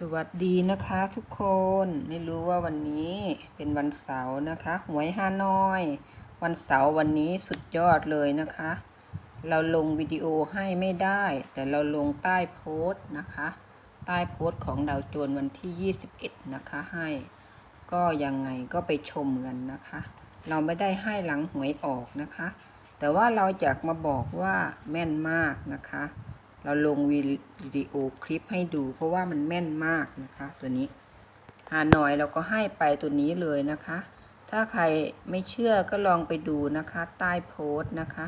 สวัสดีนะคะทุกคนไม่รู้ว่าวันนี้เป็นวันเสาร์นะคะหวยฮานอย วันเสาร์วันนี้สุดยอดเลยนะคะ เราลงวิดีโอให้ไม่ได้ แต่เราลงใต้โพสต์นะคะ ใต้โพสต์ของดาวโจนวันที่ 21 นะคะให้ ก็ยังไงก็ไปชมกันนะคะ เราไม่ได้ให้หลังหวยออกนะคะ แต่ว่าเราอยากมาบอกว่าแม่นมากนะคะ เราลงวิดีโอคลิปให้ดู เพราะว่ามันแม่นมากนะคะ ตัวนี้หาหน่อยเราก็ให้ไปตัวนี้เลยนะคะ ถ้าใครไม่เชื่อก็ลองไปดูนะคะ ใต้โพสต์นะคะ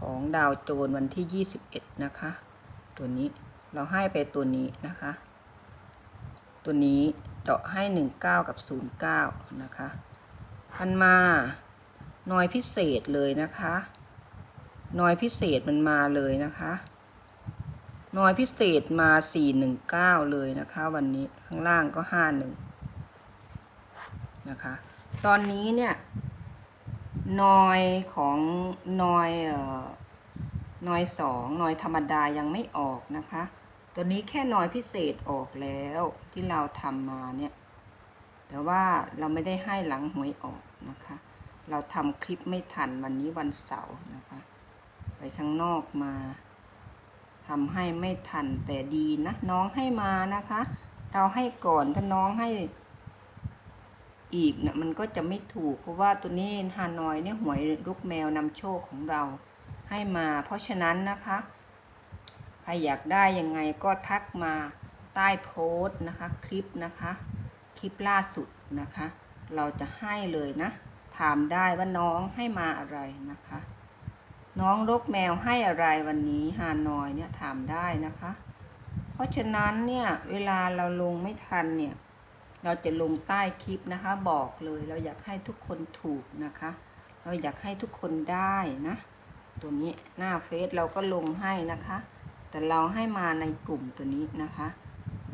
ของดาวโจนวันที่ 21 นะคะ ตัวนี้เราให้ไปตัวนี้นะคะ ตัวนี้เจาะให้ 19 กับ 09 นะคะมันมาน้อยพิเศษเลยนะคะ น้อยพิเศษมันมาเลยนะคะ น้อยพิเศษมา419เลยนะคะ วันนี้ข้างล่างก็51นะคะ ตอนนี้เนี่ยนอยของนอยเอ่อนอยสองนอยธรรมดายังไม่ออกนะคะ ตัวนี้แค่นอยพิเศษออกแล้วที่เราทำมาเนี่ย แต่ว่าเราไม่ได้ให้หลังหวยออกนะคะ เราทำคลิปไม่ทันวันนี้วันเสาร์นะคะ ไปข้างนอกมา ทำให้ไม่ทันแต่ดีนะน้องให้มานะคะ เราให้ก่อนถ้าน้องให้อีกเนี่ยมันก็จะไม่ถูก เพราะว่าตัวนี้ฮานอยเนี่ยหวยลูกแมวนำโชคของเราให้มา เพราะฉะนั้นนะคะใครอยากได้ยังไงก็ทักมาใต้โพสต์นะคะ คลิปนะคะ คลิปล่าสุดนะคะ เราจะให้เลยนะ ถามได้ว่าน้องให้มาอะไรนะคะ น้องรกแมวให้อะไรวันนี้ฮานอยเนี่ยถามได้นะคะ เพราะฉะนั้นเนี่ยเวลาเราลงไม่ทันเนี่ย เราจะลงใต้คลิปนะคะ บอกเลยเราอยากให้ทุกคนถูกนะคะ เราอยากให้ทุกคนได้นะ ตัวนี้หน้าเฟซเราก็ลงให้นะคะ แต่เราให้มาในกลุ่มตัวนี้นะคะ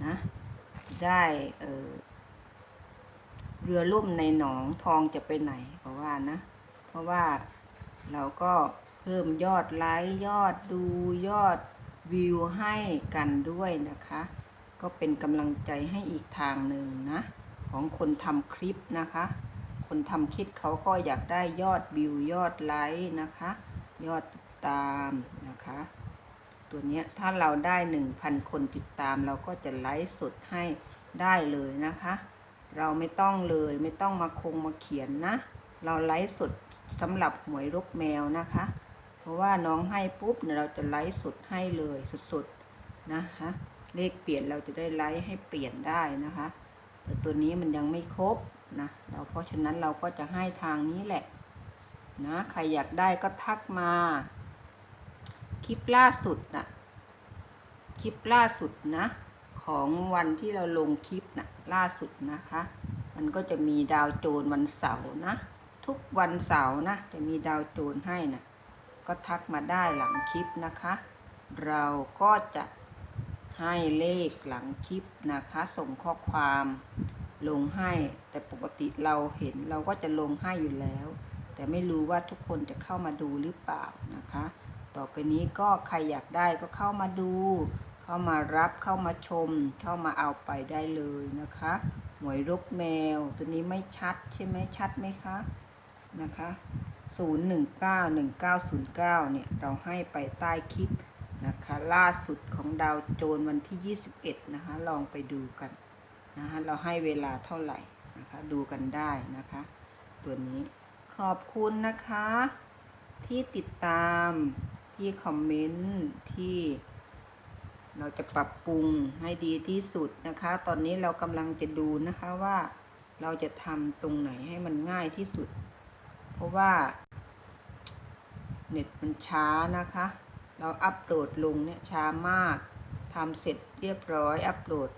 นะได้เออเรือล่มในหนองทองจะไปไหนก็ว่านะ เพราะว่าเราก็ พิ่มยอดไลค์ยอดดูยอดวิวให้กันด้วยนะคะ ก็เป็นกำลังใจให้อีกทางหนึ่งนะ ของคนทำคลิปนะคะ คนทำคลิปเขาก็อยากได้ยอดวิวยอดไลค์นะคะ ยอดติดตามนะคะ ตัวนี้ถ้าเราได้หนึ่งพันคนติดตามเราก็จะไลฟ์สดให้ได้เลยนะคะ เราไม่ต้องเลยไม่ต้องมาคงมาเขียนนะ เราไลฟ์สดสำหรับหวยรกแมวนะคะ ราะว่าน้องให้ปุ๊บเนี่ยเราจะไลฟ์สดให้เลยสดๆนะคะเลขเปลี่ยนเราจะได้ไลฟ์ให้เปลี่ยนได้นะคะ แต่ตัวนี้มันยังไม่ครบนะเราเพราะฉะนั้นเราก็จะให้ทางนี้แหละนะใครอยากได้ก็ทักมา คลิปล่าสุดนะคลิปล่าสุดนะ ของวันที่เราลงคลิปนะล่าสุดนะคะ มันก็จะมีดาวโจรวันเสาร์นะ ทุกวันเสาร์นะ จะมีดาวโจรให้นะ ก็ทักมาได้หลังคลิปนะคะ เราก็จะให้เลขหลังคลิปนะคะ ส่งข้อความลงให้ แต่ปกติเราเห็นเราก็จะลงให้อยู่แล้ว แต่ไม่รู้ว่าทุกคนจะเข้ามาดูหรือเปล่านะคะ ต่อไปนี้ก็ใครอยากได้ก็เข้ามาดู เข้ามารับเข้ามาชม เข้ามาเอาไปได้เลยนะคะหวยรกแมว ตัวนี้ไม่ชัดใช่ไหมชัดไหมคะนะคะ 0191909 เนี่ย เราให้ไปใต้คลิปนะคะ ล่าสุดของดาวโจนวันที่ 21 นะคะ ลองไปดูกันนะคะ เราให้เวลาเท่าไหร่นะคะ ดูกันได้นะคะ ตัวนี้ขอบคุณนะคะ ที่ติดตามที่คอมเมนต์ที่เราจะปรับปรุงให้ดีที่สุดนะคะ ตอนนี้เรากำลังจะดูนะคะว่าเราจะทำตรงไหนให้มันง่ายที่สุด เพราะว่าเน็ตมันช้านะคะ เราอัปโหลดลงเนี่ยช้ามากทำเสร็จเรียบร้อยอัปโหลด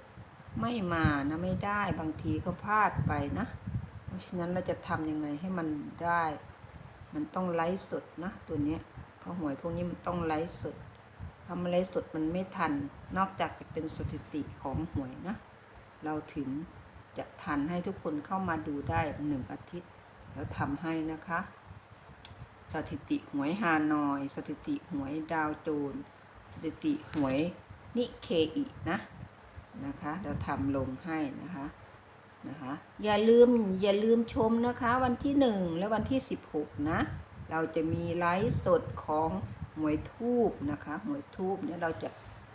ไม่มานะไม่ได้บางทีก็พลาดไปนะ เพราะฉะนั้นเราจะทำยังไงให้มันได้ มันต้องไลฟ์สดนะตัวเนี้ยเพราะหวยพวกนี้มันต้องไลฟ์สดทำไลฟ์สดมันไม่ทัน นอกจากจะเป็นสถิติของหวยนะ เราถึงจะทันให้ทุกคนเข้ามาดูได้หนึ่งอาทิตย์ แล้วทำให้นะคะ สถิติหวยฮานอย สถิติหวยดาวโจนสถิติหวยนิเคอินะนะคะเราทำลงให้นะคะนะคะอย่าลืมอย่าลืมชมนะคะวันที่หนึ่งและวันที่สิบหกนะ เราจะมีไลฟ์สดของหวยทูบนะคะหวยทูบเนี่ยเราจะ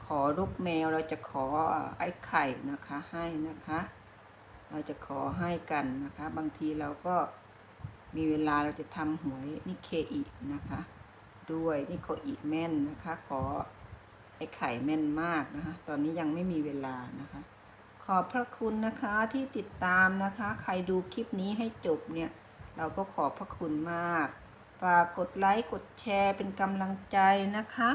ขอรูปแมวเราจะขอไอ้ไข่นะคะให้นะคะ เราจะขอให้กันนะคะ บางทีเราก็ มีเวลาเราจะทำหวยนิเคอินะคะ ด้วยนิโคอิแม่นนะคะ ขอไอ้ไข่แม่นมากนะคะ ตอนนี้ยังไม่มีเวลานะคะ ขอบพระคุณนะคะที่ติดตามนะคะ ใครดูคลิปนี้ให้จบเนี่ย เราก็ขอบพระคุณมากฝากกดไลค์กดแชร์เป็นกำลังใจนะคะ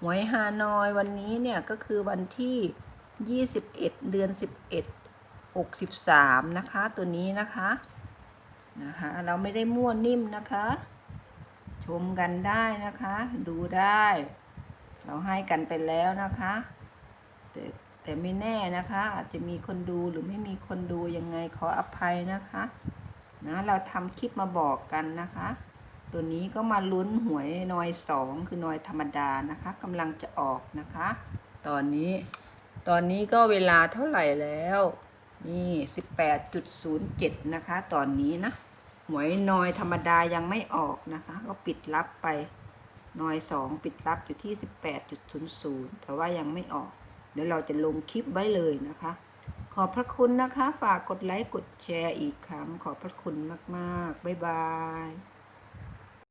หวยฮานอยวันนี้เนี่ยก็คือวันที่ 21 เดือน 11 63 นะคะ ตัวนี้นะคะ นะคะ เราไม่ได้มั่วนิ่มนะคะ ชมกันได้นะคะ ดูได้ เราให้กันไปแล้วนะคะ แต่แต่ไม่แน่นะคะ อาจจะมีคนดูหรือไม่มีคนดูยังไงขออภัยนะคะนะเราทำคลิปมาบอกกันนะคะ ตัวนี้ก็มาลุ้นหวยนอยสองคือนอยธรรมดานะคะกำลังจะออกนะคะ ตอนนี้ ตอนนี้ก็เวลาเท่าไหร่แล้วนี่สิบแปดจุดศูนย์เจ็ดนะคะ ตอนนี้นะ หวยนอยธรรมดายังไม่ออกนะคะ ก็ปิดรับไปนอยสองปิดรับอยู่ที่สิบแปดจุดศูนย์ศูนย์แต่ว่ายังไม่ออก เดี๋ยวเราจะลงคลิปไว้เลยนะคะ ขอบพระคุณนะคะ ฝากกดไลค์กดแชร์อีกครั้ง ขอบพระคุณมาก ๆ บ๊ายบาย